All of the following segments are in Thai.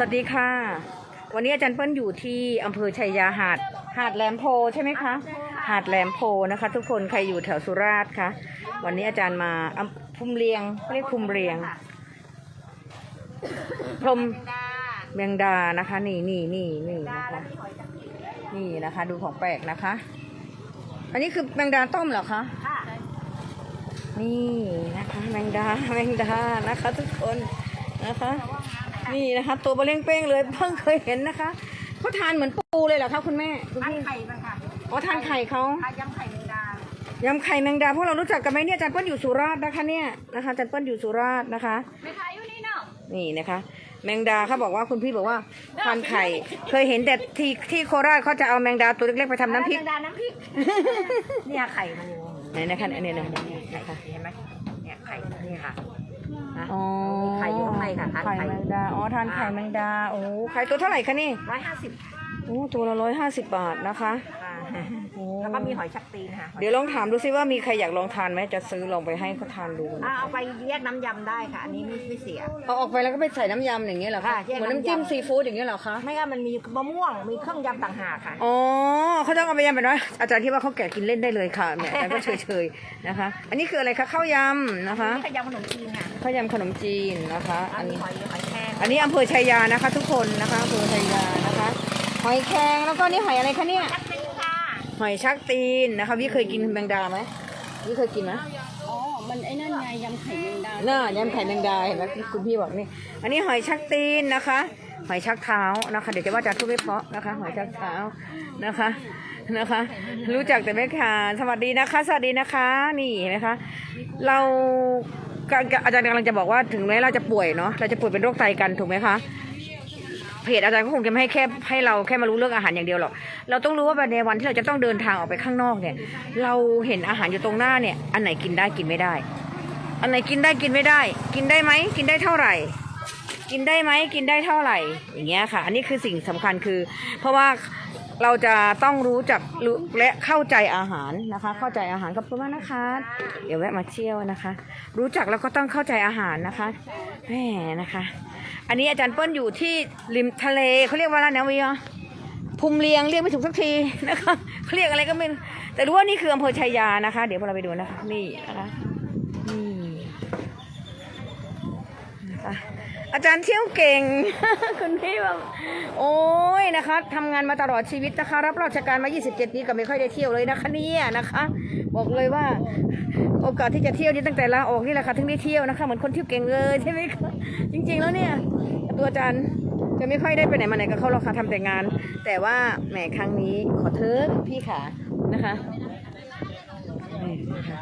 วัสดีค่ะ วันนี้อาจารย์เปิ้ลอยู่ที่อำเภอชัยยาหาด หาดแหลมโพใช่ไหมคะ หาดแหลมโพนะคะ ทุกคนใครอยู่แถวสุราษฎร์คะวันนี้อาจารย์มาอำภูมิเรียงเขาเรียกภูมิเรียง พรหมเมียงดานะคะ นี่นี่นี่นี่นะคะ นี่นะคะ ดูของแปลกนะคะ อันนี้คือแมงดาต้มเหรอคะนี่นะคะ แมงดาแมงดานะคะ ทุกคนนะคะ นี่นะคะตัวเบลเล้งเป้งเลยเพิ่งเคยเห็นนะคะเขาทานเหมือนปูเลยเหรอคะคุณแม่คุณทานพี่ไข่มันค่ะอ๋อทานไข่เขาทานยำไข่แมงดายำไข่แมงดาพวกเรารู้จักกันไหมเนี่ยอาจารย์เปิ้ลอยู่สุราษฎร์นะคะเนี่ยนะคะอาจารย์เปิ้ลอยู่สุราษฎร์นะคะ ไม่ขายอยู่นี่เนาะนี่นะคะ แมงดาเขาบอกว่าคุณพี่บอกว่าทานไข่ เคยเห็นแต่ที่ที่โคราชเขาจะเอาแมงดาตัวเล็กๆไปทำน้ำพริกแมงดาน้ำพริกเนี่ยไข่มันอยู่ไหนนะคะอันนี้นะนะคะเห็นไหมเนี่ยไข่นี่ค่ะ นะอ๋อมีไข่อยู่ข้างในค่ะทานไข่ไข่แมงดา อ๋อทานไข่แมงดา โอ้ไข่ตัวเท่าไหร่คะนี่ร้อยห้าสิบโอ้ตัวละร้อยห้าสิบบาทนะคะ โอ้แล้วก็มีหอยชักตีนค่ะเดี๋ยวลองถามดูซิว่ามีใครอยากลองทานไหมจะซื้อลองไปให้เขาทานดูอ่าเอาไปแยกน้ำยำได้ค่ะ อันนี้ไม่ไม่เสีย เอาออกไปแล้วก็ไปใส่น้ำยำอย่างเงี้ยเหรอคะค่ะแยกเหมือนน้ำน้ำจิ้มยำซีฟู้ดอย่างเงี้ยเหรอคะไม่งั้นมันมีมะม่วง มีเครื่องยำต่างหากค่ะ อ๋อเขาต้องเอาไปยำแบบว่าอาจารย์ที่ว่าเขาแกะกินเล่นได้เลยค่ะแหมแต่ก็เฉยๆนะคะ อันนี้คืออะไรคะข้าวยำนะคะ นี่ก็ยำขนมจีนค่ะข้าวยำขนมจีนนะคะ อัอันนนี้นี้ หอยหอยแครงอันนี้อำเภอชัยยานะคะ ทุกคนนะคะอำเภอชัยยานะคะ หอยแครงแล้วก็นี่หอยอะไรคะเนี่ย ชักตีนค่ะ หอยชักตีนนะคะพี่เคยกินแมงดาไหมพี่เคยกินไหมอ๋อ มันไอ้นั่นไงยำไข่แมงดาน่ายำไข่แมงดาเห็นไหมที่คุณพี่บอกนี่ อันนี้หอยชักตีนนะคะ หอยชักเท้านะคะ เดี๋ยวจะว่าจะพูดไม่เพราะนะคะ หอยชักเท้านะคะนะคะ รู้จักแต่ไม่ค่ะสวัสดีนะคะ สวัสดีนะคะ นี่เห็นไหมคะ เรากำลังอาจารย์กำลังจะบอกว่าถึงแม้เราจะป่วยเนาะเราจะป่วยเป็นโรคไตกันถูกไหมคะ เพจอาจารย์ก็คงจะไม่ให้แค่ให้เราแค่มารู้เรื่องอาหารอย่างเดียวหรอก เราต้องรู้ว่าในวันที่เราจะต้องเดินทางออกไปข้างนอกเนี่ย เราเห็นอาหารอยู่ตรงหน้าเนี่ย อันไหนกินได้กินไม่ได้ อันไหนกินได้กินไม่ได้ กินได้ไหมกินได้เท่าไหร่ กินได้ไหมกินได้เท่าไหร่ อย่างเงี้ยค่ะ อันนี้คือสิ่งสำคัญคือ เพราะว่า เราจะต้องรู้จักรู้และเข้าใจอาหารนะคะ เข้าใจอาหารขอบคุณมากนะคะ เดี๋ยวแวะมาเที่ยวนะคะ รู้จักแล้วก็ต้องเข้าใจอาหารนะคะแหมนะคะ อันนี้อาจารย์เปิ้ลอยู่ที่ริมทะเลเขาเรียกว่าอะไรนะวิวภูมิเลียงเรียกไม่ถูกสักทีนะคะเขาเรียกอะไรก็ไม่รู้แต่รู้ว่านี่คืออำเภอชัยยานะคะ เดี๋ยวพวกเราไปดูนะคะนี่นะคะนี่นะคะ อาจารย์เที่ยวเก่ง คุณพี่แบบโอ้ยนะคะทำงานมาตลอดชีวิตนะคะ รับราชการมา 27 ปีก็ไม่ค่อยได้เที่ยวเลยนะคะเนี่ยนะคะ บอกเลยว่า โอกาสที่จะเที่ยวนี่ตั้งแต่ลาออกนี่แหละค่ะถึงได้เที่ยวนะคะเหมือนคนเที่ยวเก่งเลยใช่ไหมคะจริง ๆ แล้วเนี่ย ตัวอาจารย์จะไม่ค่อยได้ไปไหนมาไหนกับเขาหรอกค่ะทำแต่งาน แต่ว่าแหมครั้งนี้ขอเทิดพี่ขานะคะนี่นะคะ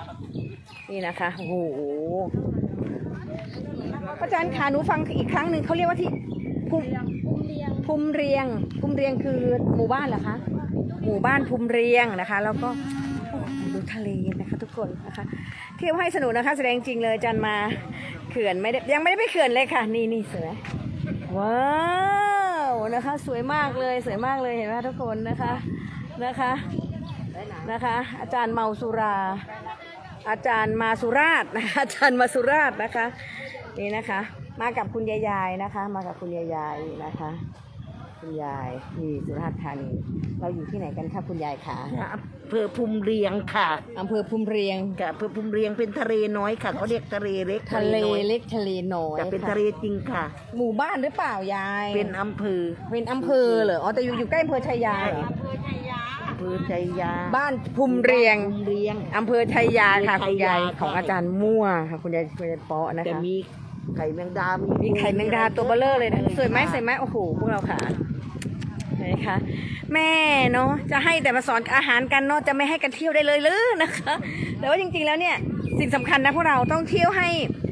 นี่นะคะโอ้โห อาจารย์ขาหนูฟังอีกครั้งหนึ่งเขาเรียกว่าที่ภูมิภูมิเรียงภูมิเรียงคือหมู่บ้านเหรอคะ หมู่บ้านภูมิเรียงนะคะ แล้วก็ดูทะเลนะคะ ทุกคนนะคะเที่ยวให้สนุกนะคะ แสดงจริงเลยอาจันมาเขื่อนไม่ได้ยังไม่ได้ไปเขื่อนเลยค่ะ นี่นี่สวยว้าวนะคะ สวยมากเลยสวยมากเลยเห็นไหมทุกคนนะคะนะคะนะคะ อาจารย์เมาสุรา อาจารย์มาสุราษฎร์นะคะอาจารย์มาสุราษฎร์นะคะ นี่นะคะ มากับคุณยายายนะคะ มากับคุณยายายนะคะ คุณยายนี่สุราษฎร์ธานีเราอยู่ที่ไหนกันคะคุณยายคะอำเภอภูมิเรียงค่ะอำเภอภูมิเรียงกับอำเภอภูมิเรียงเป็นทะเลน้อยค่ะเขาเรียกทะเลเล็กทะเลน้อยเล็กทะเลน้อยแต่เป็นค่ทะเลจริงค่ะ หมู่บ้านหรือเปล่ายาย เป็นอำเภอเป็นอำเภอเหรออ๋อแต่อยู่อยู่ใกล้อำเภอชัยยาเหรออำเภอชัย ยาบ้านภูมิเรียงภูมิเรียง อำเภอชัยยาค่ะชัคุณยยายายใช่ของอาจารย์มั่วค่ะคุณยายคุณยายเปาะนะจะคะมีไข่แมงดา มีมีไข่แมงดาตัวเบลเลอร์เลยนะสวยไหมสวยไหมโอ้โหพวกเราค่ะไหนคะแม่เนาะจะให้แต่มาสอนอาหารกันเนาะจะไม่ให้กันเที่ยวได้เลยหรือนะคะแต่ว่าจริงๆแล้วเนี่ยสิ่งสำคัญนะพวกเราต้องเที่ยวให้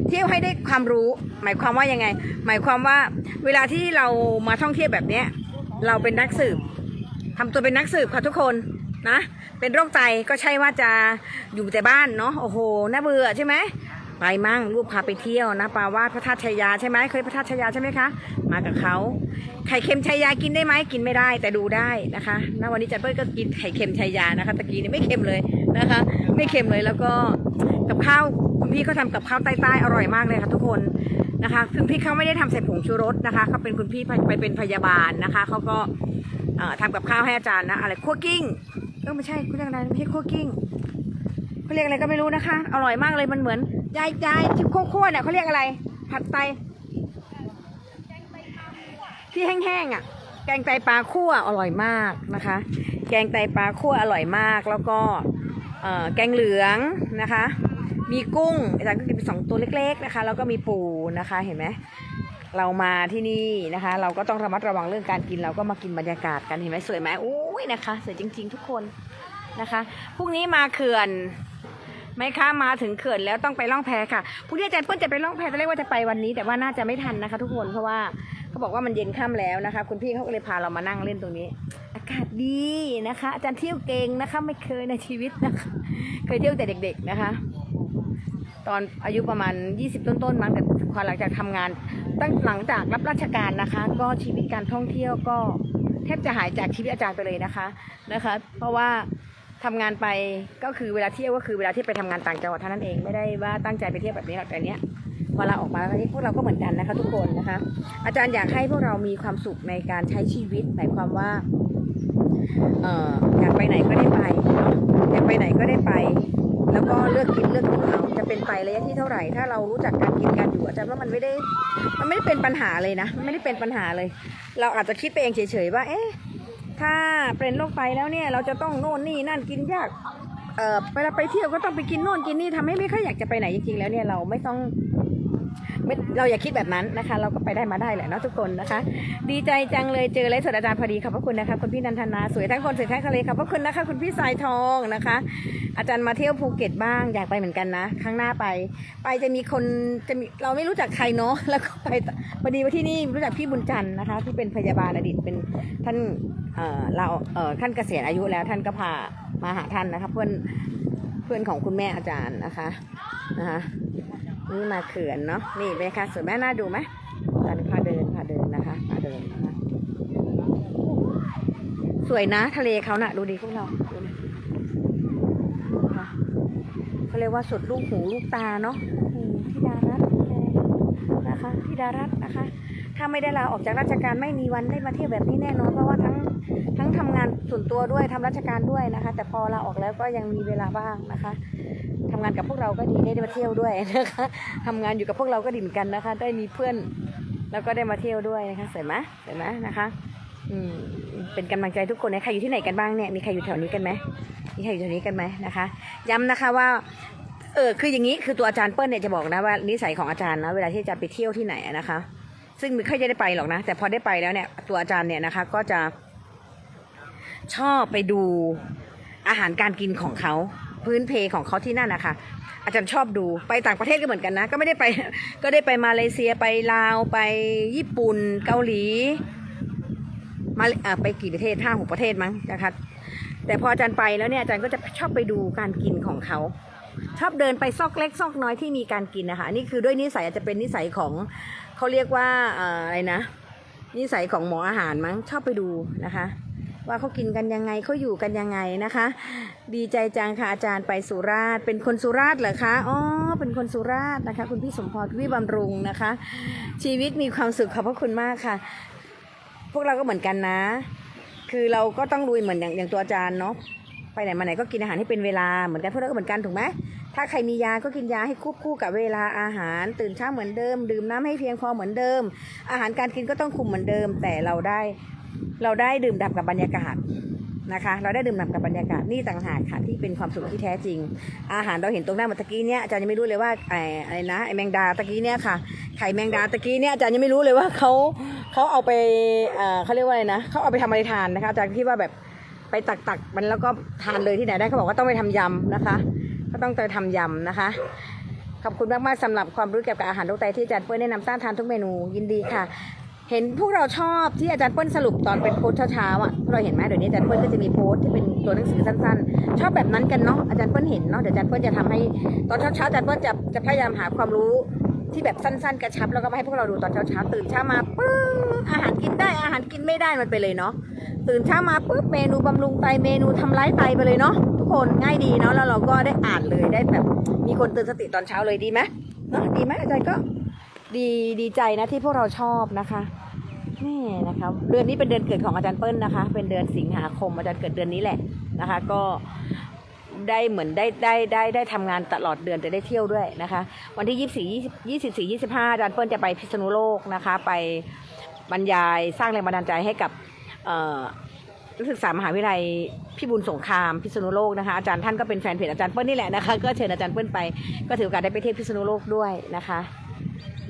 เที่ยวให้ได้ความรู้ หมายความว่ายังไง หมายความว่าเวลาที่เรามาท่องเที่ยวแบบเนี้ยเราเป็นนักสืบ ทำตัวเป็นนักสืบค่ะทุกคนนะ เป็นโรคไตก็ใช่ว่าจะอยู่แต่บ้านเนาะโอ้โหน่าเบื่อใช่ไหมไปมั่งลูกพาไปเที่ยวนะปาวาดพระธาตุชัยาใช่ไหมเคยพระธาตุชัยาใช่ไหมคะมากับเขาไข่เค็มชัยากินได้ไหมกินไม่ได้แต่ดูได้นะคะณวันนี้จันเปิ้ลก็กินไข่เค็มชัยานะคะตะกี้นี่ไม่เค็มเลยนะคะ ไม่เค็มเลยแล้วก็กับข้าวคุณพี่เขาทำกับข้าวใต้ๆอร่อยมากเลยค่ะทุกคนนะคะคุณพี่เขาไม่ได้ทำใส่ผงชูรสนะคะเขาเป็นคุณพี่ไปเป็นพยาบาลนะคะเขาก็ ทำกับข้าวให้อาจารย์นะ อะไรคั่วกิ้งก็ไม่ใช่คุณเรียกอะไรไม่ใช่คั่วกิ้งเขาเรียกอะไรก็ไม่รู้นะคะ อร่อยมากเลยมันเหมือนยายยายที่คั่วๆเนี่ยเขาเรียกอะไร ผัดไตที่แห้งๆอะ แกงไตปลาคั่วอร่อยมากนะคะ แกงไตปลาคั่วอร่อยมากแล้วก็แกงเหลืองนะคะ มีกุ้งอาจารย์ก็กินไปสองตัวเล็ก ๆนะคะ แล้วก็มีปูนะคะเห็นไหม เรามาที่นี่นะคะ เราก็ต้องระมัดระวังเรื่องการกินเราก็มากินบรรยากาศกันเห็นไหมสวยไหมโอ้ยนะคะสวยจริง ๆ ทุกคนนะคะพรุ่งนี้มาเขื่อนไหมคะมาถึงเขื่อนแล้วต้องไปล่องแพค่ะพรุ่งนี้อาจารย์เปิ้ลจะไปล่องแพตอนแรกว่าจะไปวันนี้ แต่ว่าน่าจะไม่ทันนะคะ ทุกคนเพราะว่าเขาบอกว่ามันเย็นค่ำแล้วนะคะ คุณพี่เขาก็เลยพาเรามานั่งเล่นตรงนี้ อากาศดีนะคะ อาจารย์เที่ยวเก่งนะคะ ไม่เคยในชีวิตนะคะ เคยเที่ยวแต่เด็ก ๆนะคะ ตอนอายุประมาณ 20 ต้นๆมั้งแต่พอหลังจากทำงาน ตั้งหลังจากรับราชการนะคะ ก็ชีวิตการท่องเที่ยวก็แทบจะหายจากชีวิตอาจารย์ไปเลยนะคะนะคะ เพราะว่าทำงานไปก็คือเวลาเที่ยวก็คือเวลาที่ไปทำงานต่างจังหวัดเท่านั้นเองไม่ได้ว่าตั้งใจไปเที่ยวแบบนี้หรอกแต่เนี้ยพอเราออกมาแล้วพวกเราก็เหมือนกันนะคะ ทุกคนนะคะ อาจารย์อยากให้พวกเรามีความสุขในการใช้ชีวิตหมายความว่าเอออยากไปไหนก็ได้ไปอยากไปไหนก็ได้ไป แล้วก็เลือกกินเลือกกินเอาจะเป็นไประยะที่เท่าไหร่ ถ้าเรารู้จักการกินการอยู่อาจารย์ว่ามันไม่ได้ มันไม่ได้เป็นปัญหาเลยนะ ไม่ได้เป็นปัญหาเลย เราอาจจะคิดไปเองเฉยๆว่า เอ๊ะ ถ้าเป็นโรคไตแล้วเนี่ย เราจะต้องโน่นนี่นั่นกินยาก เอ่อเวลาไปเที่ยวก็ต้องไปกินโน่นกินนี่ทำให้ไม่ค่อยอยากจะไปไหนจริงๆแล้วเนี่ยเราไม่ต้อง ไม่เราอย่าคิดแบบนั้นนะคะ เราก็ไปได้มาได้แหละเนาะทุกคนนะคะ ดีใจจังเลยเจอเลยสดอาจารย์พอดีขอบพระคุณนะคะคุณพี่นันทนาสวยทั้งคนสวยทั้งทะเลขอบพระคุณนะคะ คุณพี่สายทองนะคะ อาจารย์มาเที่ยวภูเก็ตบ้างอยากไปเหมือนกันนะครั้งหน้าไป ไปจะมีคนจะมีเราไม่รู้จักใครเนาะแล้วก็ไปพอดีว่าที่นี่รู้จักพี่บุญจันทร์นะคะ ที่เป็นพยาบาลอดีตเป็นท่านเอ่อเราเอ่อท่านเกษียณอายุแล้วท่านก็พามาหาท่านนะคะ เพื่อนเพื่อนของคุณแม่อาจารย์นะคะนะคะ นี่มาเขื่อนเนาะนี่เป็นไงคะสวยแม่น่าดูไหมตอนนี้พาเดินพาเดินนะคะพาเดินนะคะสวยนะทะเลเขาน่ะ ดูดีพวกเราดูดิค่ะเขาเรียกว่าสุดลูกหูลูกตาเนาะพี่ดารัตนะคะพี่ดารัตนะคะ ถ้าไม่ได้ลาออกจากราชการไม่มีวันได้มาเที่ยวแบบนี้แน่นอนเพราะว่าทั้งทั้งทำงานส่วนตัวด้วยทำราชการด้วยนะคะ แต่พอลาออกแล้วก็ยังมีเวลาบ้างนะคะทำงานกับพวกเราก็ดีได้มาเที่ยวด้วยนะคะทำงานอยู่กับพวกเราก็ดีเหมือนกันนะคะ ได้มีเพื่อนแล้วก็ได้มาเที่ยวด้วยนะคะสวยไหมสวยไหมนะคะอืมเป็นกำลังใจทุกคนนะใครอยู่ที่ไหนกันบ้างเนี่ยมีใครอยู่แถวนี้กันไหมมีใครอยู่แถวนี้กันไหมนะคะ ย้ำนะคะว่าเออคืออย่างนี้คือตัวอาจารย์เปิ้ลเนี่ยจะบอกนะว่านิสัยของอาจารย์นะเวลาที่จะไปเที่ยวที่ไหนนะคะ ซึ่งไม่ค่อยจะได้ไปหรอกนะ แต่พอได้ไปแล้วเนี่ย ตัวอาจารย์เนี่ยนะคะ ก็จะชอบไปดูอาหารการกินของเขาพื้นเพของเขาที่นั่นนะคะอาจารย์ชอบดูไปต่างประเทศก็เหมือนกันนะ ก็ไม่ได้ไปก็ได้ไปมาเลเซียไปลาวไปญี่ปุ่นเกาหลีมาอ่าไปกี่ประเทศห้าหกประเทศมั้งนะคะแต่พออาจารย์ไปแล้วเนี่ยอาจารย์ก็จะชอบไปดูการกินของเขา ชอบเดินไปซอกเล็กซอกน้อยที่มีการกินนะคะนี่คือด้วยนิสัยอาจจะเป็นนิสัยของ เขาเรียกว่าอะไรนะนิสัยของหมออาหารมั้งชอบไปดูนะคะ ว่าเขากินกันยังไงเขาอยู่กันยังไงนะคะ ดีใจจังค่ะอาจารย์ไปสุราษฎร์เป็นคนสุราษฎร์เหรอคะอ๋อเป็นคนสุราษฎร์นะคะ คุณพี่สมพรพี่บำรุงนะคะ ชีวิตมีความสุขขอบพระคุณมากค่ะ พวกเราก็เหมือนกันนะ คือเราก็ต้องลุยเหมือนอย่างอย่างตัวอาจารย์เนาะไปไหนมาไหนก็กินอาหารให้เป็นเวลาเหมือนกันพวกเราก็เหมือนกันถูกไหม ถ้าใครมียาก็กินยาให้ควบคู่กับเวลาอาหาร ตื่นเช้าเหมือนเดิม ดื่มน้ำให้เพียงพอเหมือนเดิม อาหารการกินก็ต้องคุมเหมือนเดิม แต่เราได้เราได้ดื่มด่ำกับบรรยากาศนะคะ เราได้ดื่มด่ำกับบรรยากาศนี่ต่างหากค่ะที่เป็นความสุขที่แท้จริง อาหารเราเห็นตรงหน้าเมื่อตะกี้เนี่ยอาจารย์ยังไม่รู้เลยว่าไอ้อะไรนะไอ้แมงดาตะกี้เนี่ยค่ะไข่แมงดาตะกี้เนี่ยอาจารย์ยังไม่รู้เลยว่าเขาเขาเอาไปเอ่อเขาเรียกว่าอะไรนะเขาเอาไปทำอะไรทานนะคะอาจารย์คิดว่าแบบไปตักตักมันแล้วก็ทานเลยที่ไหนได้เขาบอกว่าต้องไปทำยำนะคะ ก็ต้องไปทำยำนะคะ ขอบคุณมากๆสำหรับความรู้เกี่ยวกับอาหารลูกไตที่อาจารย์เปิ้ลแนะนำสร้างทานทุกเมนูยินดีค่ะ เห็นพวกเราชอบที่อาจารย์เปิ้ลสรุปตอนเป็นโพสเช้าๆอะพวกเราเห็นไหมเดี๋ยวนี้อาจารย์เปิ้ลก็จะมีโพสที่เป็นตัวหนังสือสั้นๆ ชอบแบบนั้นกันเนาะอาจารย์เปิ้ลเห็นเนาะเดี๋ยวอาจารย์เปิ้ลจะทำให้ตอนเช้าๆอาจารย์เปิ้ลจะจะพยายามหาความรู้ที่แบบสั้นๆ กระชับแล้วก็มาให้พวกเราดูตอนเช้าๆตื่นเช้ามาปึ้งอาหารกินได้อาหารกินไม่ได้มันไปเลยเนาะตื่นเช้ามาปุ๊บเมนูบำรุงไตเมนูทำร้ายไตไปเลยเนาะ คนง่ายดีเนาะแล้วเราก็ได้อ่านเลยได้แบบ มีคนเตือนสติตอนเช้าเลยดีไหมเนาะดีไหมอาจารย์ก็ดีดีใจนะที่พวกเราชอบนะคะนี่นะคะเดือนนี้เป็นเดือนเกิดของอาจารย์เปิ้ลนะคะ เป็นเดือนสิงหาคมอาจารย์เกิดเดือนนี้แหละนะคะ ก็ได้เหมือนได้ได้ได้ได้ทำงานตลอดเดือนแต่ได้เที่ยวด้วยนะคะ วันที่ยี่สิบสี่ยี่สิบสี่ยี่สิบห้าอาจารย์เปิ้ลจะไปพิษณุโลกนะคะ ไปบรรยายสร้างแรงบันดาลใจให้กับ นักศึกษามหาวิทยาลัยพิบูลสงครามพิษณุโลกนะคะอาจารย์ท่านก็เป็นแฟนเพจอาจารย์เปิ้ลนี่แหละนะคะก็เชิญอาจารย์เปิ้ลไปก็ถือโอกาสได้ไปเที่ยวพิษณุโลกด้วยนะคะ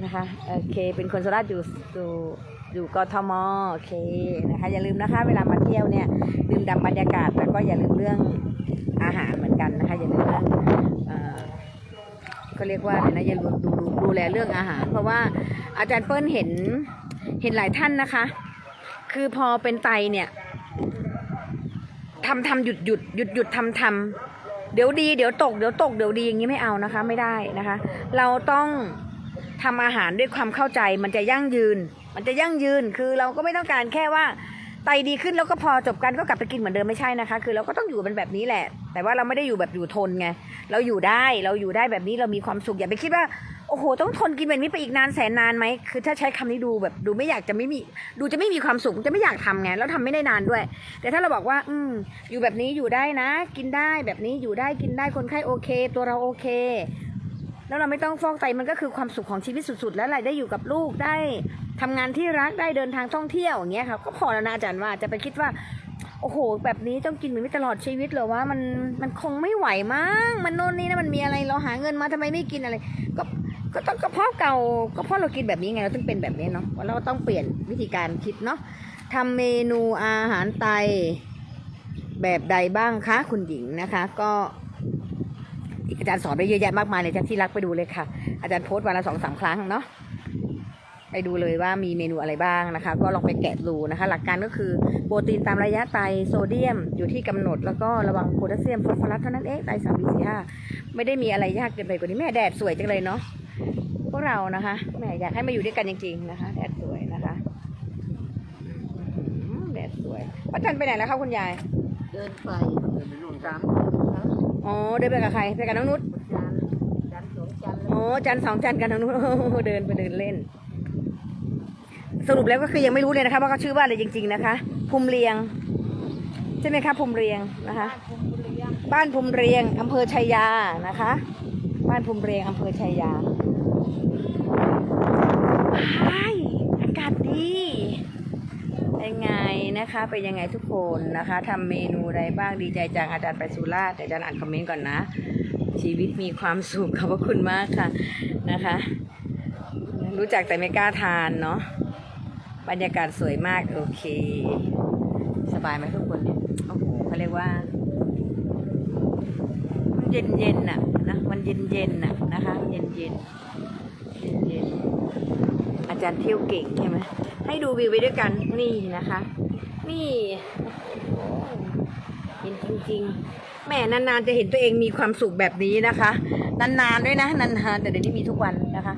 นะคะโอเคเป็นคนสุราษฎร์อยู่อยู่อยู่กทมโอเคนะคะอย่าลืมนะคะเวลามาเที่ยวเนี่ยดื่มด่ำบรรยากาศแล้วก็อย่าลืมเรื่องอาหารเหมือนกันนะคะอย่าลืมเรื่องเอ่อก็เรียกว่าอะไรนะอย่าลืมดูดูดูแลเรื่องอาหาร เพราะว่าอาจารย์เปิ้ลเห็นเห็นหลายท่านนะคะ คือพอเป็นไตเนี่ย ทำทำหยุดหยุดหยุดหยุดทำทำเดี๋ยวดีเดี๋ยวตกเดี๋ยวตกเดี๋ยวดีอย่างนี้ไม่เอานะคะ ไม่ได้นะคะ เราต้องทำอาหารด้วยความเข้าใจมันจะยั่งยืน มันจะยั่งยืนคือเราก็ไม่ต้องการแค่ว่าไตดีขึ้นแล้วก็พอจบกันก็กลับไปกินเหมือนเดิมไม่ใช่นะคะ คือเราก็ต้องอยู่เป็นแบบนี้แหละ แต่ว่าเราไม่ได้อยู่แบบอยู่ทนไงเราอยู่ได้เราอยู่ได้แบบนี้เรามีความสุขอย่าไปคิดว่า โอ้โห ต้องทนกินแบบนี้ไปอีกนานแสนนานไหม คือถ้าใช้คำนี้ดูแบบดูไม่อยากจะไม่มี ดูจะไม่มีความสุขจะไม่อยากทำไง แล้วทำไม่ได้นานด้วย แต่ถ้าเราบอกว่า อืม อยู่แบบนี้อยู่ได้นะ กินได้แบบนี้อยู่ได้กินได้คนไข้โอเค ตัวเราโอเค แล้วเราไม่ต้องฟอกไตมันก็คือความสุขของชีวิตสุดๆ แล้วอะไรได้อยู่กับลูกได้ทำงานที่รักได้เดินทางท่องเที่ยวอย่างเงี้ยครับก็พอแล้วนะอาจารย์ว่าจะไปคิดว่า โอ้โห แบบนี้ต้องกินแบบนี้ตลอดชีวิตเหรอว่ามันมันคงไม่ไหวมั้งมันโน่นนี่นะมันมีอะไรเราหาเงินมาทำไมไม่กินอะไร ก็ ก็ต้องก็เพราะเก่าก็เพราะเรากินแบบนี้ไงเราต้องเป็นแบบนี้เนาะเราต้องเปลี่ยนวิธีการคิดเนาะทำเมนูอาหารไตแบบใดบ้างคะคุณหญิงนะคะ ก็อาจารย์สอนไปเยอะแยะมากมายเลยจาที่รักไปดูเลยค่ะ อาจารย์โพสต์วันละสองสามครั้งเนาะไปดูเลยว่ามีเมนูอะไรบ้างนะคะ ก็ลองไปแกะดูนะคะ หลักการก็คือโปรตีนตามระยะไตโซเดียมอยู่ที่กำหนด แล้วก็ระวังโพแทสเซียมฟอสฟอรัสเท่านั้นเองไตสามสี่ห้าไม่ได้มีอะไรยากเกินไปกว่านี้แม่แดดสวยจังเลยเนาะ พวกเรานะคะแม่อยากให้มาอยู่ด้วยกันจริงๆนะคะแดดสวยนะคะอืมแดดสวยป้าจันไปไหนแล้วคะคุณยายเดินไปสามอ๋อเดินไปกับใครไปกับน้องนุชจานจานสองจานโอ้จันทร์สองจันทร์กันน้องนุชโอ้โหเดินไปเดินเล่น สรุปแล้วก็คือยังไม่รู้เลยนะคะว่าเขาชื่อว่าอะไรจริง ๆนะคะ ภูมิเรียง ใช่ไหมคะภูมิเรียงนะคะ บ้านภูมิเรียงอำเภอชัยยานะคะ บ้านภูมิเรียงอำเภอชัยยาไอ้อากาศดีเป็นไง นะคะเป็นยังไงทุกคนนะคะทำเมนูอะไรบ้างดีใจจังอาจารย์ไปสุราษฎร์แต่อาจารย์อ่านคอมเมนต์ก่อนนะ ชีวิตมีความสุขขอบพระคุณมากค่ะนะคะ รู้จักแต่ไม่กล้าทานเนาะบรรยากาศสวยมากโอเค สบายไหมทุกคนเนี่ยโอ้โหเขาเรียกว่าเย็นเย็นน่ะนะมันเย็นเย็นน่ะนะคะ เย็นเย็นเย็นเย็นอาจารย์เที่ยวเก่งใช่ไหมให้ดูวิวไปด้วยกันนี่นะคะ นี่เห็นจริงๆ แม่นานๆจะเห็นตัวเองมีความสุขแบบนี้นะคะ นานๆด้วยนะนานๆแต่เดี๋ยวนี้มีทุกวันนะคะ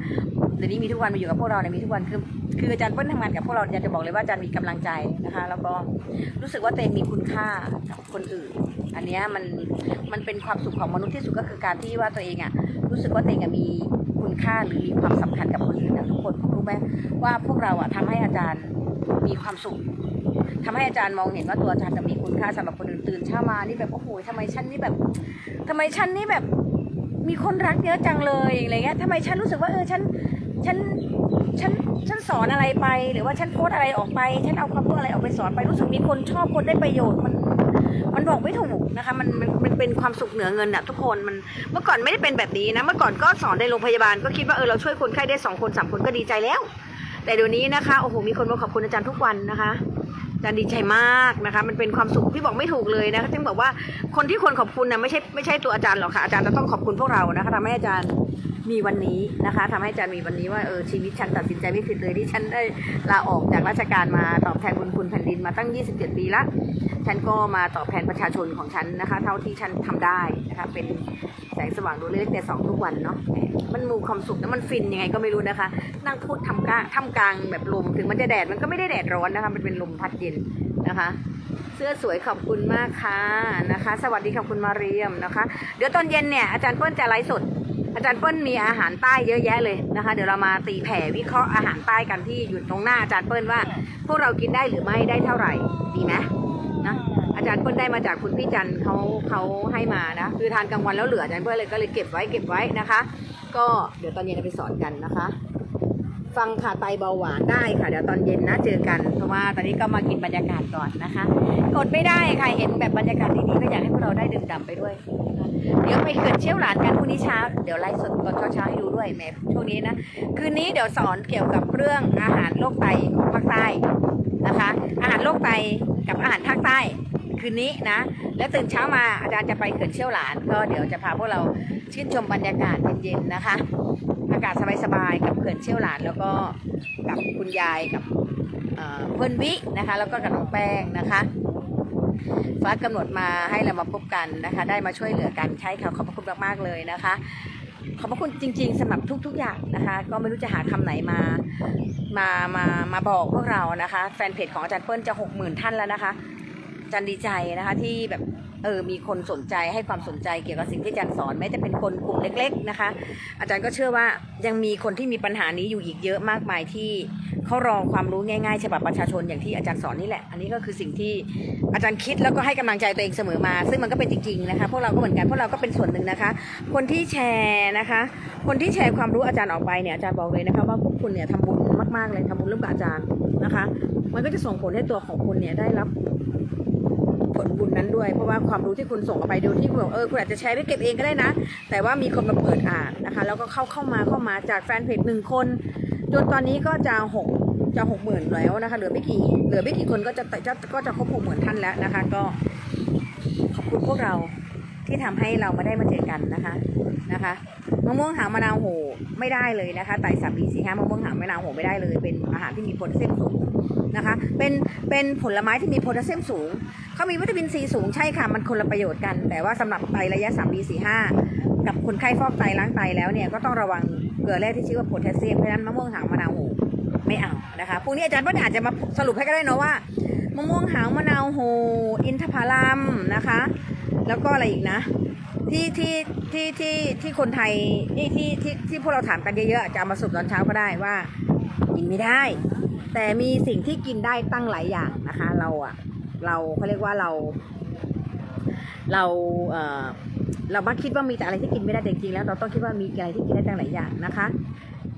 เดี๋ยวนี้มีทุกวันมาอยู่กับพวกเราเนี่ยมีทุกวันคือคืออาจารย์เปิ้ลทำงานกับพวกเราอยากจะบอกเลยว่าอาจารย์มีกำลังใจนะคะ แล้วก็รู้สึกว่าตัวเองมีคุณค่ากับคนอื่น อันนี้มันมันเป็นความสุขของมนุษย์ที่สุดก็คือการที่ว่าตัวเองอะรู้สึกว่าตัวเองมีคุณค่าหรือมีความสำคัญกับคนอื่นนะทุกคนรู้ไหมว่าพวกเราอะทำให้อาจารย์มีความสุข ทำให้อาจารย์มองเห็นว่าตัวอาจารย์จะมีคุณค่าสำหรับคนอื่นตื่นเช้ามานี่แบบโอ้โหทำไมฉันนี่แบบทำไมฉันนี่แบบมีคนรักเยอะจังเลยอะไรเงี้ยทำไมฉันรู้สึกว่าเออฉันฉันฉันฉันสอนอะไรไป หรือว่าฉันโพสอะไรออกไป ฉันเอาความรู้อะไรออกไปสอนไปรู้สึกมีคนชอบคนได้ประโยชน์มันมันบอกไม่ถูกนะคะมันมันมันเป็นความสุขเหนือเงินอะทุกคนมันเมื่อก่อนไม่ได้เป็นแบบนี้นะเมื่อก่อนก็สอนในโรงพยาบาลก็คิดว่าเออเราช่วยคนไข้ได้สองคนสามคนก็ดีใจแล้ว แต่เดี๋ยวนี้นะคะโอ้โหมีคนมาขอบคุณอาจารย์ทุกวันนะคะ จารย์ดีใจมากนะคะ มันเป็นความสุขพี่บอกไม่ถูกเลยนะคะจึงบอกว่าคนที่ควรขอบคุณนะไม่ใช่ไม่ใช่ตัวอาจารย์หรอกค่ะอาจารย์จะต้องขอบคุณพวกเรานะคะทำให้อาจารย์มีวันนี้นะคะทำให้อาจารย์มีวันนี้ว่าเออชีวิตฉันตัดสินใจไม่ผิดเลยที่ฉันได้ลาออกจากราชการมาตอบแทนบุญคุณแผ่นดินมาตั้ง 27 ปีละฉันก็มาตอบแทนประชาชนของฉันนะคะ เท่าที่ฉันทำได้นะคะเป็น แสงสว่างดวงเล็กๆแต่สองทุกวันเนาะแหมมันมีความสุขนะมันฟินยังไงก็ไม่รู้นะคะ นั่งพูดทำกลางท่ามกลางแบบลมถึงมันจะแดดมันก็ไม่ได้แดดร้อนนะคะมันเป็นลมพัดเย็นนะคะ เสื้อสวยขอบคุณมากค่ะนะคะ สวัสดีค่ะคุณมาเรียมนะคะ เดี๋ยวตอนเย็นเนี่ยอาจารย์เปิ้ลจะไลฟ์สดอาจารย์เปิ้ลมีอาหารใต้เยอะแยะเลยนะคะ เดี๋ยวเรามาตีแผ่วิเคราะห์อาหารใต้กันที่อยู่ตรงหน้าอาจารย์เปิ้ลว่า พวกเรากินได้หรือไม่ได้เท่าไหร่ดีไหมนะ อาจารย์เปิ้ลได้มาจากคุณพี่จันเขาเขาให้มานะ คือทานกลางวันแล้วเหลืออาจารย์เปิ้ลเลยก็เลยเก็บไว้เก็บไว้นะคะ ก็เดี๋ยวตอนเย็นไปสอนกันนะคะ ฟังค่ะไตเบาหวานได้ค่ะ เดี๋ยวตอนเย็นนะเจอกันเพราะว่าตอนนี้ก็มากินบรรยากาศก่อนนะคะอดไม่ได้ค่ะเห็นแบบบรรยากาศดีๆก็อยากให้พวกเราได้ดื่มด่ำไปด้วย เดี๋ยวไปเขื่อนเชี่ยวหลานกันพรุ่งนี้เช้าเดี๋ยวไลฟ์สดตอนเช้าๆให้ดูด้วยแหมช่วงนี้นะคืนนี้เดี๋ยวสอนเกี่ยวกับเรื่องอาหารโรคไตของภาคใต้นะคะ อาหารโรคไตกับอาหารภาคใต้ คืนนี้นะ แล้วตื่นเช้ามาอาจารย์จะไปเขื่อนเชี่ยวหลาน ก็เดี๋ยวจะพาพวกเราชื่นชมบรรยากาศเย็นๆนะคะ อากาศสบายๆกับเขื่อนเชี่ยวหลาน แล้วก็กับคุณยายกับเอ่อเพื่อนวินะคะ แล้วก็กับน้องแป้งนะคะฟ้ากำหนดมาให้เรามาพบกันนะคะ ได้มาช่วยเหลือกันใช่ค่ะขอบพระคุณมากๆเลยนะคะขอบพระคุณจริง ๆสำหรับทุก ๆ อย่างนะคะ ก็ไม่รู้จะหาคำไหนมา มา มา มาบอกพวกเรานะคะ แฟนเพจของอาจารย์เปิ้ลจะหกหมื่นท่านแล้วนะคะ จารย์ดีใจนะคะที่แบบเออมีคนสนใจให้ความสนใจเกี่ยวกับสิ่งที่อาจารย์สอนแม้จะเป็นคนกลุ่มเล็ก ๆนะคะ อาจารย์ก็เชื่อว่ายังมีคนที่มีปัญหานี้อยู่อีกเยอะมากมายที่เขารอความรู้ง่ายๆฉบับประชาชนอย่างที่อาจารย์สอนนี่แหละ อันนี้ก็คือสิ่งที่อาจารย์คิดแล้วก็ให้กำลังใจตัวเองเสมอมา ซึ่งมันก็เป็นจริงๆนะคะพวกเราก็เหมือนกันพวกเราก็เป็นส่วนหนึ่งนะคะ คนที่แชร์นะคะ คนที่แชร์ความรู้อาจารย์ออกไปเนี่ยอาจารย์บอกเลยนะคะว่าพวกคุณเนี่ยทำบุญมากๆเลยทำบุญร่วมกับอาจารย์นะคะ มันก็จะส่งผลให้ตัวของคุณเนี่ยได้รับ ผลบุญนั้นด้วย เพราะว่าความรู้ที่คุณส่งออกไปโดยที่คุณบอกเออคุณอาจจะแชร์ไปเก็บเองก็ได้นะ แต่ว่ามีคนมาเปิดอ่านนะคะ แล้วก็เข้าเข้ามาเข้ามาจากแฟนเพจหนึ่งคน จนตอนนี้ก็จะหกจะหกหมื่นแล้วนะคะเหลือไม่กี่เหลือไม่กี่คนก็จะจะก็จะครบหกหมื่นท่านแล้วนะคะ ก็ขอบคุณพวกเราที่ทำให้เรามาได้มาเจอกันนะคะนะคะมะม่วงหางมะนาวโหไม่ได้เลยนะคะไต่สามปีสี่ห้ามะม่วงหางมะนาวโหไม่ได้เลย เป็นอาหารที่มีโพแทสเซียมสูงนะคะ เป็นเป็นผลไม้ที่มีโพแทสเซียมสูง เขามีวิตามินซีสูงใช่ค่ะ มันคนละประโยชน์กัน แต่ว่าสำหรับไตระยะ 3 b 4 5กับคนไข้ฟอกไตล้างไตแล้วเนี่ยก็ต้องระวังเกลือแร่ที่ชื่อว่าโพแทสเซียมเพราะนั้นมะม่วงหางมะนาวโหไม่เอานะคะพรุ่งนี้อาจารย์เปิ้ลอาจจะมาสรุปให้ก็ได้เนาะว่ามะม่วงหางมะนาวโหอินทผลัมนะคะ แล้วก็อะไรอีกนะ ที่ที่ที่ที่ที่คนไทยที่ที่ที่ที่พวกเราถามกันเยอะๆจะมาสรุปตอนเช้าก็ได้ว่ากินไม่ได้ แต่มีสิ่งที่กินได้ตั้งหลายอย่างนะคะ เราอะ เราเขาเรียกว่าเรา เราเอ่อเรามักคิดว่ามีแต่อะไรที่กินไม่ได้แต่จริงแล้ว เราต้องคิดว่ามีอะไรที่กินได้ตั้งหลายอย่างนะคะ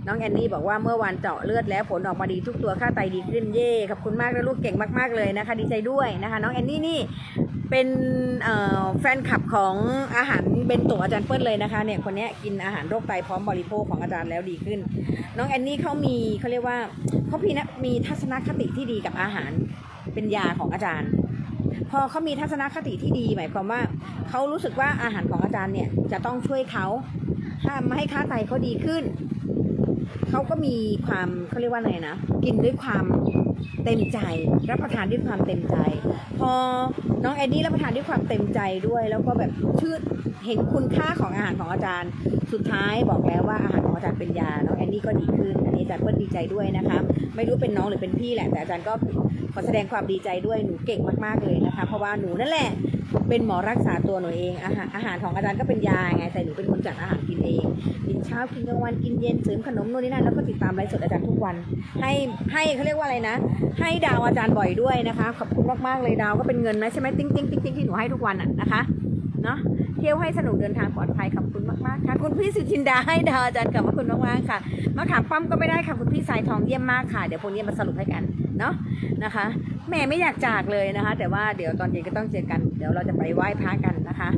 น้องแอนนี่บอกว่าเมื่อวานเจาะเลือดแล้วผลออกมาดีทุกตัวค่าไตดีขึ้นเย่ขอบคุณมากเลยลูกเก่งมากๆเลยนะคะ ดีใจด้วยนะคะ น้องแอนนี่นี่เป็นแฟนคลับของอาหารเบนโตอาจารย์เปิ้ลเลยนะคะเนี่ยคนนี้กินอาหารโรคไตพร้อมบริโภคของอาจารย์แล้วดีขึ้น น้องแอนนี่เขามีเขาเรียกว่าเขาพีนะมีทัศนคติที่ดีกับอาหาร เป็นยาของอาจารย์ พอเขามีทัศนคติที่ดีหมายความว่าเขารู้สึกว่าอาหารของอาจารย์เนี่ยจะต้องช่วยเขาทำให้ค่าไตเขาดีขึ้นเขาก็มีความเขาเรียกว่าไงนะกินด้วยความ เต็มใจ รับประทานด้วยความเต็มใจ พอน้องแอนดี้รับประทานด้วยความเต็มใจด้วย แล้วก็แบบชื่นเห็นคุณค่าของอาหารของอาจารย์ สุดท้ายบอกแล้วว่าอาหารของอาจารย์เป็นยาน้องแอนดี้ก็ดีขึ้นอันนี้อาจารย์เปิ้ลดีใจด้วยนะคะไม่รู้เป็นน้องหรือเป็นพี่แหละแต่อาจารย์ก็ขอแสดงความดีใจด้วยหนูเก่งมากๆเลยนะคะ เพราะว่าหนูนั่นแหละ เป็นหมอรักษาตัวหนูเองอาหารอาหารของอาจารย์ก็เป็นยาไงแต่หนูเป็นคนจัดอาหารกินเองกินเช้ากินกลางวันกินเย็นเสริมขนมโน่นนี่นั่นแล้วก็ติดตามไลฟ์สดอาจารย์ทุกวัน ให้ให้เขาเรียกว่าอะไรนะ ให้ดาวอาจารย์บ่อยด้วยนะคะขอบคุณมากๆเลยดาวก็เป็นเงินนะใช่ไหมติ๊งติ๊งติ๊งติ๊งที่หนูให้ทุกวันอะนะคะเนาะเที่ยวให้สนุกเดินทางปลอดภัยขอบคุณมากๆค่ะคุณพี่สุจินดาให้ดาวอาจารย์ขอบคุณมากๆค่ะมาถามปั๊มก็ไม่ได้ค่ะคุณพี่สายทองเยี่ยมมากค่ะเดี๋ยวพรุ่งนี้มาสรุปให้กันเนาะนะคะ แม่ไม่อยากจากเลยนะคะ แต่ว่าเดี๋ยวตอนเย็นก็ต้องเจอกัน เดี๋ยวเราจะไปไหว้พระกันนะคะ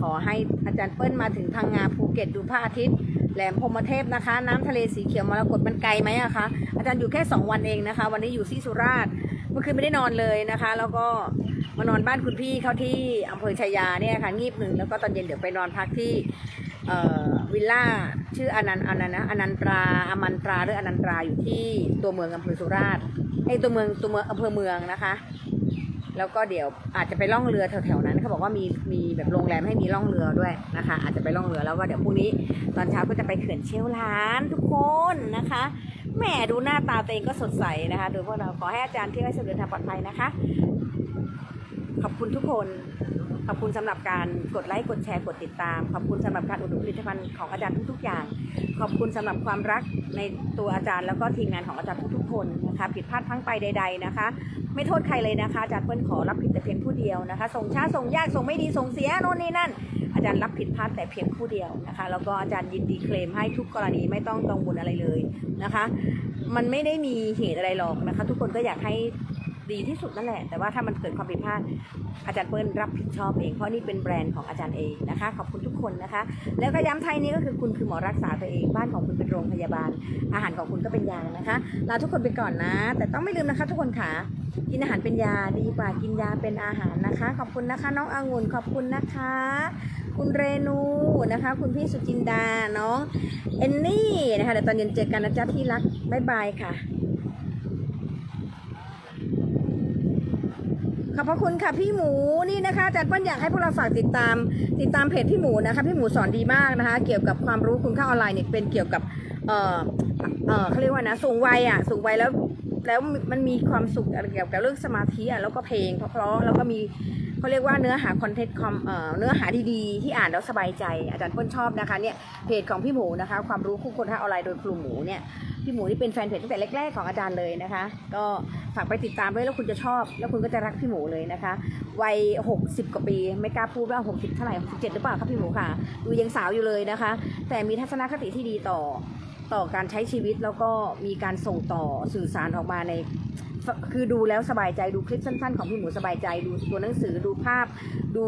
ขอให้อาจารย์เปิ้ลมาถึงพังงาภูเก็ตดูพระอาทิตย์แหลมพรมเทพนะคะ น้ำทะเลสีเขียวมรกตมันไกลไหมอะคะอาจารย์อยู่แค่ 2 วันเองนะคะ วันนี้อยู่ที่สุราษฎร์เมื่อคืนไม่ได้นอนเลยนะคะ แล้วก็มานอนบ้านคุณพี่เขาที่อำเภอชายาเนี่ยค่ะงีบหนึ่งแล้วก็ตอนเย็นเดี๋ยวไปนอนพักที่วิลล่าชื่ออนันต์อนันต์นะอนันตราอมันตราหรืออนันตราอยู่ที่ตัวเมืองอำเภอสุราษฎร์ ไอตัวเมืองตัวเมืองอำเภอเมืองนะคะ แล้วก็เดี๋ยวอาจจะไปล่องเรือแถวๆนั้นเขาบอกว่ามีมีแบบโรงแรมให้มีล่องเรือด้วยนะคะ อาจจะไปล่องเรือแล้วก็เดี๋ยวพรุ่งนี้ตอนเช้าก็จะไปเขื่อนเชี่ยวหลานทุกคนนะคะแหมดูหน้าตาตัวเองก็สดใสนะคะโดยพวกเราขอให้อาจารย์ที่ให้สะดเดินทางปลอดภัยนะคะ ขอบคุณทุกคน ขอบคุณสำหรับการกดไลค์กดแชร์กดติดตาม ขอบคุณสำหรับการอุดหนุนผลิตภัณฑ์ของอาจารย์ทุกๆอย่าง ขอบคุณสำหรับความรักในตัวอาจารย์แล้วก็ทีมงานของอาจารย์ทุกๆคนนะคะผิดพลาดพลั้งไปใด ๆนะคะ ไม่โทษใครเลยนะคะอาจารย์เปิ้ลขอรับผิดแต่เพียงผู้เดียวนะคะส่งช้าส่งยากส่งไม่ดีส่งเสียโน่นนี่นั่น อาจารย์รับผิดพลาดแต่เพียงผู้เดียวนะคะแล้วก็อาจารย์ยินดีเคลมให้ทุกกรณีไม่ต้องกังวลอะไรเลยนะคะ มันไม่ได้มีเหตุอะไรหรอกนะคะ ทุกคนก็อยากให้ ดีที่สุดนั่นแหละ แต่ว่าถ้ามันเกิดความผิดพลาดอาจารย์เปิ้ลรับผิดชอบเอง เพราะนี่เป็นแบรนด์ของอาจารย์เองนะคะ ขอบคุณทุกคนนะคะ แล้วก็ย้ำไทยนี้ก็คือคุณคือหมอรักษาตัวเอง บ้านของคุณเป็นโรงพยาบาล อาหารของคุณก็เป็นยานะคะ ลาทุกคนไปก่อนนะ แต่ต้องไม่ลืมนะคะ ทุกคนค่ะกินอาหารเป็นยาดีกว่ากินยาเป็นอาหารนะคะ ขอบคุณนะคะ น้ององุ่นขอบคุณนะคะ คุณเรนูนะคะ คุณพี่สุจินดาน้องเอนนี่นะคะเดี๋ยวตอนเย็นเจอกันนะจ๊ะที่รักบ๊ายบายค่ะ อบพระคุณค่ะพี่หมูนี่นะคะอาจารย์ปิ้ลอยากให้พวกเราฝากติดตาม ติดตามเพจพี่หมูนะคะ พี่หมูสอนดีมากนะคะ เกี่ยวกับความรู้คุณค่าออนไลน์เนี่ยเป็นเกี่ยวกับเออเออเขาเรียกว่านะสูงวัยอะสูงวัยแล้วแล้วมันมีความสุขเกี่ยวกับเรื่องสมาธิอะแล้วก็เพลงเพราะๆแล้วก็มีเขาเรียกว่าเนื้อหาคอนเทนต์คอมเออเนื้อหาดีๆ ที่อ่านแล้วสบายใจ อาจารย์เปิ้ลชอบนะคะเนี่ยเพจของพี่หมูนะคะ ความรู้คู่คนท่าออนไลน์โดยครูหมูเนี่ย พี่หมูนี่เป็นแฟนเพจตั้งแต่แรกๆของอาจารย์เลยนะคะ ก็ฝากไปติดตามด้วยแล้วคุณจะชอบ แล้วคุณก็จะรักพี่หมูเลยนะคะ วัย 60 กว่าปี ไม่กล้าพูดว่า 60 เท่าไหร่ 67 หรือเปล่าครับพี่หมูค่ะ ดูยังสาวอยู่เลยนะคะ แต่มีทัศนคติที่ดีต่อต่อการใช้ชีวิตแล้วก็มีการส่งต่อสื่อสารออกมาใน คือดูแล้วสบายใจดูคลิปสั้น ๆ ของพี่หมูสบายใจดูตัวหนังสือดูภาพดู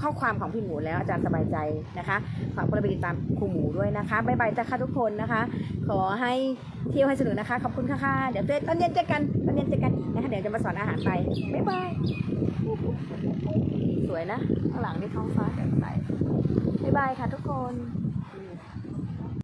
เข้อความของพี่หมูแล้วอาจารย์สบายใจนะคะฝากพวกเราไปติดตามครูหมูด้วยนะคะบ๊ายบายจ้าค่ะทุกคนนะคะ ขอให้เที่ยวให้สนุกนะคะขอบคุณค่ะคะเดี๋ยวเจอตอนเย็นเจอกันตอนเย็นเจอกันนะคะเดี๋ยวจะมาสอนอาหารไปบ๊ายบายสวยนะข้างหลังนี่ท้องฟ้าแจ่มใสบ๊ายบายค่ะทุกคน